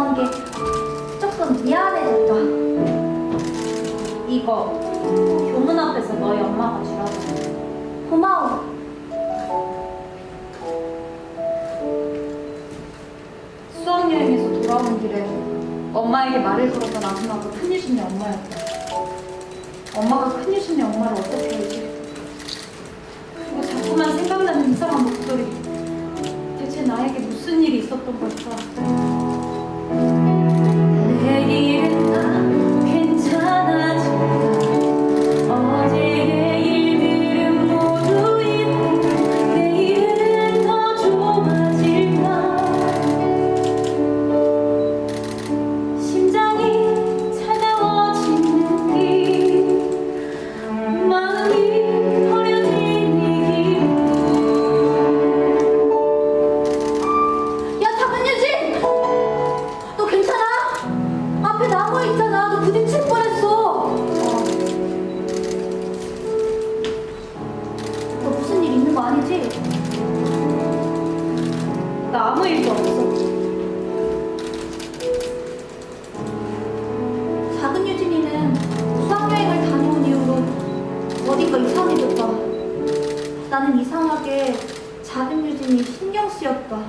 돌아온 게 조금 미안해졌다. 이거 교문 앞에서 너희 엄마가 주라고. 고마워. 수학여행에서 돌아오는 길에 엄마에게 말을 걸었던 아줌마가 큰 유신의 엄마였다. 엄마가 큰 유신의 엄마를 어떻게 알지? 그리고 자꾸만 생각나는 이상한 목소리. 아니지? 나 아무 일도 없어 작은 유진이는 수학여행을 다녀온 이후로 어딘가 이상해졌다. 나는 이상하게 작은 유진이 신경 쓰였다.